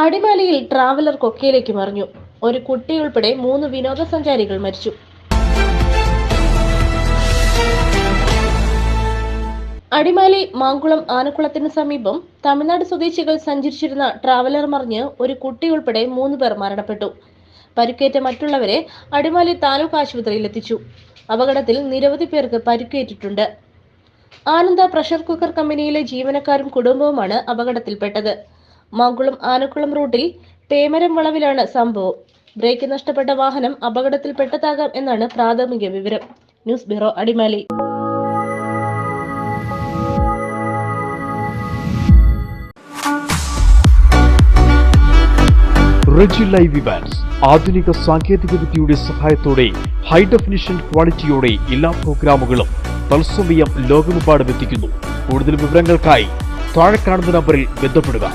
അടിമാലിയിൽ ട്രാവലർ കൊക്കയിലേക്ക് മറിഞ്ഞു. ഒരു കുട്ടി ഉൾപ്പെടെ മൂന്ന് വിനോദസഞ്ചാരികൾ മരിച്ചു. അടിമാലി മാങ്കുളം ആനക്കുളത്തിന് സമീപം തമിഴ്നാട് സ്വദേശികൾ സഞ്ചരിച്ചിരുന്ന ട്രാവലർ മറിഞ്ഞ് ഒരു കുട്ടി ഉൾപ്പെടെ മൂന്ന് പേർ മരണപ്പെട്ടു. പരിക്കേറ്റ മറ്റുള്ളവരെ അടിമാലി താലൂക്ക് ആശുപത്രിയിൽ എത്തിച്ചു. അപകടത്തിൽ നിരവധി പേർക്ക് പരിക്കേറ്റിട്ടുണ്ട്. ആനന്ദ പ്രഷർ കുക്കർ കമ്പനിയിലെ ജീവനക്കാരും കുടുംബവുമാണ് അപകടത്തിൽപ്പെട്ടത്. മാങ്കുളം ആനക്കുളം റൂട്ടിൽ പേമരം വളവിലാണ് സംഭവം. ബ്രേക്ക് നഷ്ടപ്പെട്ട വാഹനം അപകടത്തിൽപ്പെട്ടതാകാം എന്നാണ് പ്രാഥമിക വിവരം. News bureau Adimali. Reji live Evans ആധുനിക സാങ്കേതിക വിദ്യയുടെ സഹായത്തോടെ ഹൈ ഡെഫിനിഷൻ ക്വാളിറ്റിയോടെ എല്ലാ പ്രോഗ്രാമുകളും തത്സമയം ലോകമെമ്പാടും എത്തിക്കുന്നു. കൂടുതൽ വിവരങ്ങൾക്കായി താഴെ കാണുന്ന നമ്പറിൽ ബന്ധപ്പെടുക.